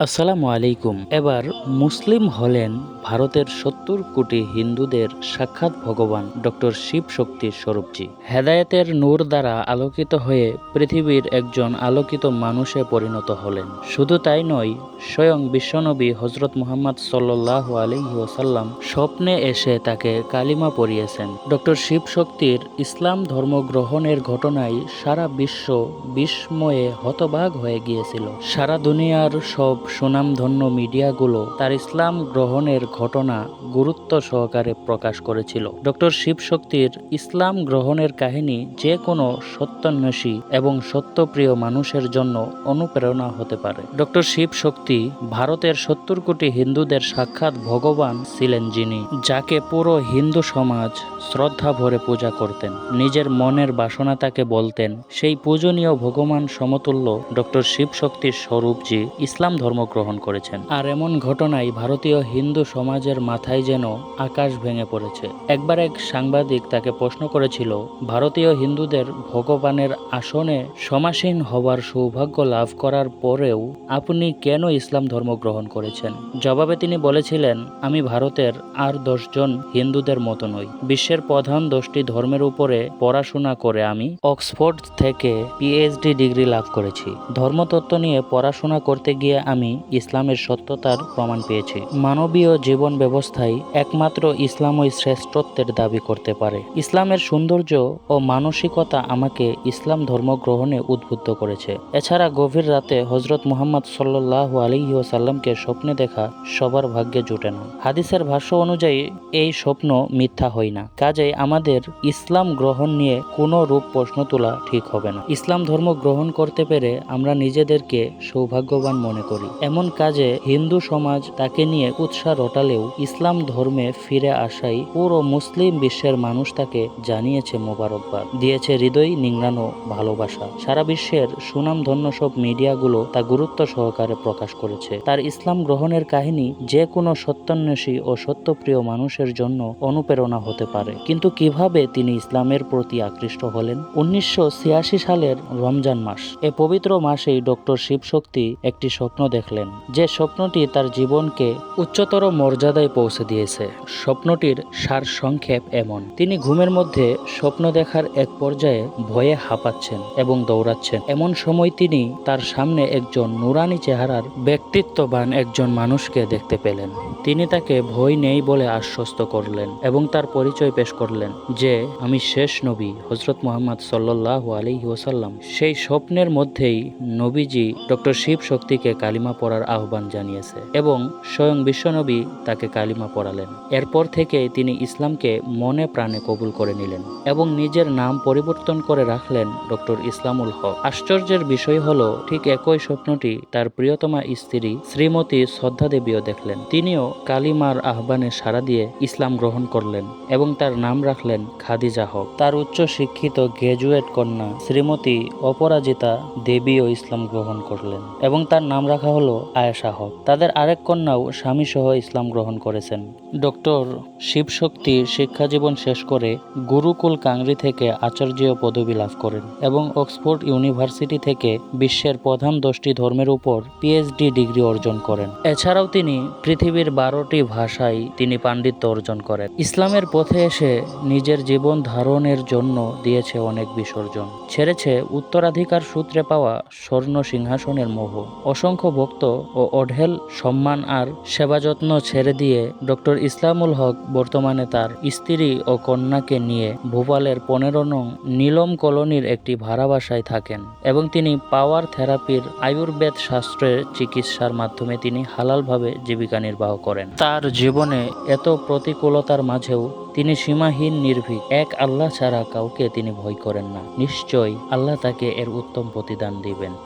আসসালামু আলাইকুম। এবার মুসলিম হলেন ভারতের সত্তর কোটি হিন্দুদের সাক্ষাৎ ভগবান ডক্টর শিব শক্তি স্বরূপজি। হেদায়েতের নূর দ্বারা আলোকিত হয়ে পৃথিবীর একজন আলোকিত মানুষে পরিণত হলেন। শুধু তাই নয়, স্বয়ং বিশ্বনবী হজরত মুহাম্মদ সাল্লাহ আলহি ওসাল্লাম স্বপ্নে এসে তাকে কালিমা পরিয়েছেন ডক্টর শিব শক্তির ইসলাম ধর্ম গ্রহণের ঘটনায় সারা বিশ্ব বিস্ময়ে হতবাক হয়ে গিয়েছিল। সারা দুনিয়ার সব সুনামধন্য মিডিয়াগুলো তার ইসলাম গ্রহণের ঘটনা গুরুত্ব সহকারে প্রকাশ করেছিল। ডক্টর শিব শক্তির ইসলাম গ্রহণের কাহিনী যে কোনো সত্যান্বেষী এবং সত্যপ্রিয় মানুষের জন্য অনুপ্রেরণা হতে পারে। ডক্টর শিব শক্তি ভারতের সত্তর কোটি হিন্দুদের সাক্ষাৎ ভগবান ছিলেন যিনি, যাকে পুরো হিন্দু সমাজ শ্রদ্ধা ভরে পূজা করতেন। নিজের মনের বাসনা তাকে বলতেন, সেই পূজনীয় ভগবান সমতুল্য ডক্টর শিব শক্তির স্বরূপজি ইসলাম ধর্ম গ্রহণ করেছেন। আর এমন ঘটনায় ভারতীয় হিন্দু সমাজের মাথায় যেন আকাশ ভেঙে পড়েছে। একবার এক সাংবাদিক তাকে প্রশ্ন করেছিল, ভারতীয় হিন্দুদের ভগবানের আসনে সমাসীন হবার সৌভাগ্য লাভ করার পরেও আপনি কেন ইসলাম ধর্ম গ্রহণ করেছেন? জবাবে তিনি বলেছিলেন, আমি ভারতের আর দশজন হিন্দুদের মতো নই। বিশ্বের প্রধান দশটি ধর্মের উপরে পড়াশোনা করে আমি অক্সফোর্ড থেকে পিএইচডি ডিগ্রি লাভ করেছি। ধর্মতত্ত্ব নিয়ে পড়াশোনা করতে গিয়ে আমি ইসলামের সত্যতার প্রমাণ পেয়েছি। মানবীয় জীবন ব্যবস্থায় একমাত্র ইসলামই শ্রেষ্ঠত্বের দাবি করতে পারে। ইসলামের সৌন্দর্য ও মানসিকতা আমাকে ইসলাম ধর্ম গ্রহণে উদ্বুদ্ধ করেছে। এছাড়া গভীর রাতে হজরত মুহাম্মদ সাল্লাহ আলিহি ওসাল্লামকে স্বপ্নে দেখা সবার ভাগ্যে জুটে না। হাদিসের ভাষ্য অনুযায়ী, এই স্বপ্ন মিথ্যা হয় না। কাজেই আমাদের ইসলাম গ্রহণ নিয়ে কোনো রূপ প্রশ্ন তোলা ঠিক হবে না। ইসলাম ধর্ম গ্রহণ করতে পেরে আমরা নিজেদেরকে সৌভাগ্যবান মনে করি। এমন কাজে হিন্দু সমাজ তাকে নিয়ে উৎসাহ রটালেও ইসলাম ধর্মে ফিরে আসাই পুরো মুসলিম বিশ্বের মানুষ তাকে জানিয়েছে মোবারকবাদ। দিয়েছে হৃদয় নিংড়ানো ভালোবাসা। সারা বিশ্বের সুনাম ধন্য সব মিডিয়াগুলো তা গুরুত্ব সহকারে প্রকাশ করেছে। তার ইসলাম গ্রহণের কাহিনী যে কোনো সত্যান্বেষী ও সত্যপ্রিয় মানুষের জন্য অনুপ্রেরণা হতে পারে। কিন্তু কীভাবে তিনি ইসলামের প্রতি আকৃষ্ট হলেন? উনিশশো ছিয়াশি সালের রমজান মাস। এ পবিত্র মাসেই ডক্টর শিবশক্তি একটি স্বপ্ন দেখলেন যে স্বপ্নটি তার জীবনকে উচ্চতর মর্যাদায় পৌঁছে দিয়েছে। স্বপ্নটির সার সংক্ষেপ এমন। তিনি ঘুমের মধ্যে স্বপ্ন দেখার এক পর্যায়ে ভয়ে হাঁপাচ্ছেন এবং দৌড়াচ্ছেন। এমন সময় তিনি তার সামনে একজন নুরানি চেহারার ব্যক্তিত্ববান একজন মানুষকে দেখতে পেলেন। তিনি তাকে ভয় নেই বলে আশ্বস্ত করলেন এবং তার পরিচয় পেশ করলেন যে, আমি শেষ নবী হজরত মোহাম্মদ সাল্লাহ আলহি ওসাল্লাম সেই স্বপ্নের মধ্যেই নবীজি ডক্টর শিব শক্তিকে কালিমা পড়ার আহ্বান জানিয়েছে এবং স্বয়ং বিশ্বনবী তাকে কালিমা পড়ালেন। এরপর থেকে তিনি ইসলামকে মনে প্রাণে কবুল করে নিলেন এবং নিজের নাম পরিবর্তন করে রাখলেন ডক্টর ইসলামুল হক। আশ্চর্যের বিষয় হল, ঠিক একই স্বপ্নটি তার প্রিয়তমা স্ত্রী শ্রীমতী শ্রদ্ধা দেবীও দেখলেন। তিনিও কালিমার আহ্বানে সাড়া দিয়ে ইসলাম গ্রহণ করলেন এবং তার নাম রাখলেন খাদিজা হক। তার উচ্চ শিক্ষিত গ্রাজুয়েট কন্যা শ্রীমতী অপরাজিতা দেবীও ইসলাম গ্রহণ করলেন এবং তার নাম রাখা হলো আয়েশা হক। তাদের আরেক কন্যাও স্বামী সহ ইসলাম গ্রহণ করেছেন। ডক্টর শিবশক্তি শিক্ষা জীবন শেষ করে গুরুকুল কাংরি থেকে আচার্যীয় পদবি লাভ করেন এবং অক্সফোর্ড ইউনিভার্সিটি থেকে বিশ্বের প্রধান দশটি ধর্মের উপর পিএইচডি ডিগ্রি অর্জন করেন। এছাড়াও তিনি পৃথিবীর বারোটি ভাষায় তিনি পাণ্ডিত্য অর্জন করেন। ইসলামের পথে এসে নিজের জীবন ধারণের জন্য দিয়েছে অনেক বিসর্জন। ছেড়েছে উত্তরাধিকার সূত্রে পাওয়া স্বর্ণ সিংহাসনের মোহ। অসংখ্য ভক্ত ও অঢেল সম্মান আর সেবা যত্ন ছেড়ে দিয়ে ডক্টর ইসলামুল হক বর্তমানে তার স্ত্রী ও কন্যাকে নিয়ে ভোপালের পনেরো নং নীলম কলোনির একটি ভাড়া বাসায় থাকেন এবং তিনি পাওয়ার থেরাপির আয়ুর্বেদ শাস্ত্রের চিকিৎসার মাধ্যমে তিনি হালালভাবে জীবিকা নির্বাহ করেন। তার জীবনে এত প্রতিকূলতার মাঝেও তিনি সীমাহীন নির্ভীক, এক আল্লাহ ছাড়া কাউকে তিনি ভয় করেন না। নিশ্চয়ই আল্লাহ তাকে এর উত্তম প্রতিদান দিবেন।